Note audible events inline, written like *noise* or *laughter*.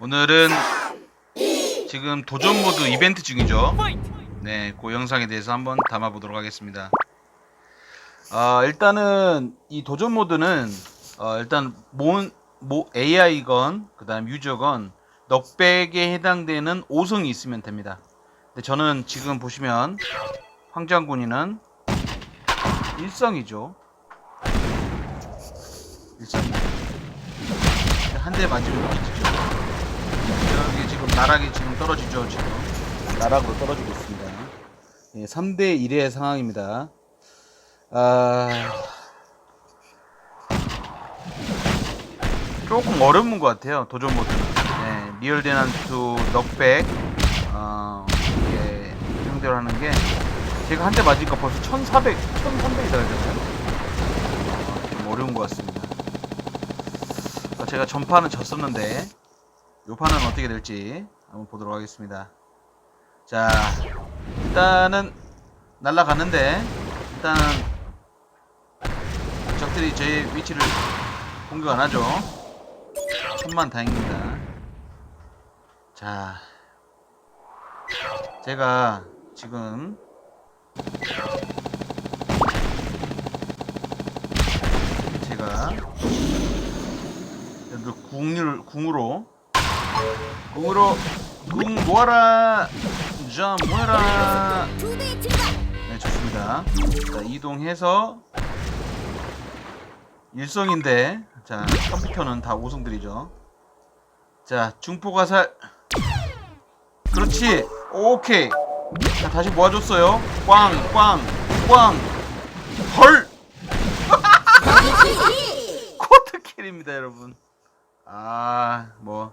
오늘은 지금 도전 모드 이벤트 중이죠. 네, 그 영상에 대해서 한번 담아보도록 하겠습니다. 아, 일단은 이 도전 모드는 어, 일단 모, 모 AI건 그다음 유저건 넉백에 해당되는 5성이 있으면 됩니다. 근데 저는 지금 보시면 황장군이는 1성이죠. 1성이. 한대 맞으면 뒤지죠. 여기 지금 나락이 지금 떨어지죠. 지금 나락으로 떨어지고 있습니다. 예, 3대 1의 상황입니다. 아 조금 어려운 것 같아요. 도전 모드. 네, 리얼 대난투 넉백 어, 이게 형대로 하는 게 제가 한 대 맞으니까 벌써 1,400, 1,300이 달렸어요. 어, 좀 어려운 것 같습니다. 어, 제가 전판은 졌었는데 요 판은 어떻게 될지 한번 보도록 하겠습니다. 자, 일단은 날라갔는데 일단은 적들이 제 위치를 공격 안 하죠. 천만 다행입니다. 자, 제가 지금 제가 여기 궁을 궁으로 공으로 궁 모아라. 점 모아라. 네 좋습니다. 자 이동해서 일성인데 자 컴퓨터는 다 5성들이죠. 자 중포가살 그렇지. 오케이. 자 다시 모아줬어요. 꽝꽝꽝헐! *laughs* 코트킬입니다 여러분. 아뭐.